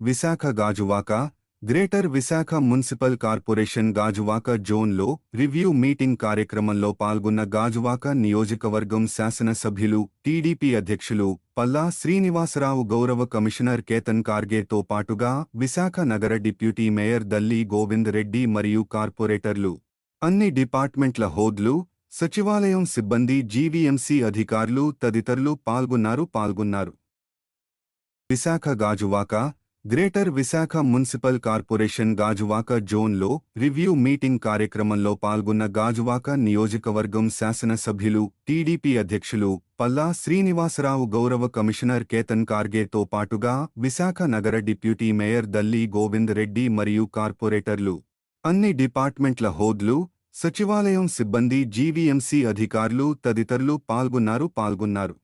Visakha Gajuwaka greater Visakha municipal corporation Gajuwaka జోన్లో review meeting కార్యక్రమంలో పాల్గొన్న గాజువాక నియోజకవర్గం శాసనసభ్యులు టీడీపీ అధ్యక్షులు పల్లా శ్రీనివాసరావు గౌరవ కమిషనర్ కేతన్ కార్గేతో పాటుగా విశాఖ నగర డిప్యూటీ మేయర్ దల్లి గోవింద్ రెడ్డి మరియు కార్పొరేటర్లు అన్ని డిపార్ట్మెంట్ల హోద్లు సచివాలయం సిబ్బంది జీవీఎంసీ అధికారులు తదితరులు పాల్గొన్నారు పాల్గొన్నారు. Visakha Gajuwaka greater Visakha municipal corporation Gajuwaka జోన్లో రివ్యూ మీటింగ్ కార్యక్రమంలో పాల్గొన్న గాజువాక నియోజకవర్గం శాసనసభ్యులు టీడీపీ అధ్యక్షులు పల్లా శ్రీనివాసరావు గౌరవ కమిషనర్ కేతన్ కార్గేతో పాటుగా విశాఖ నగర డిప్యూటీ మేయర్ దల్లి గోవింద్ రెడ్డి మరియు కార్పొరేటర్లు అన్ని డిపార్ట్మెంట్ల హోద్లు సచివాలయం సిబ్బంది జీవీఎంసీ అధికారులు తదితరులు పాల్గొన్నారు పాల్గొన్నారు.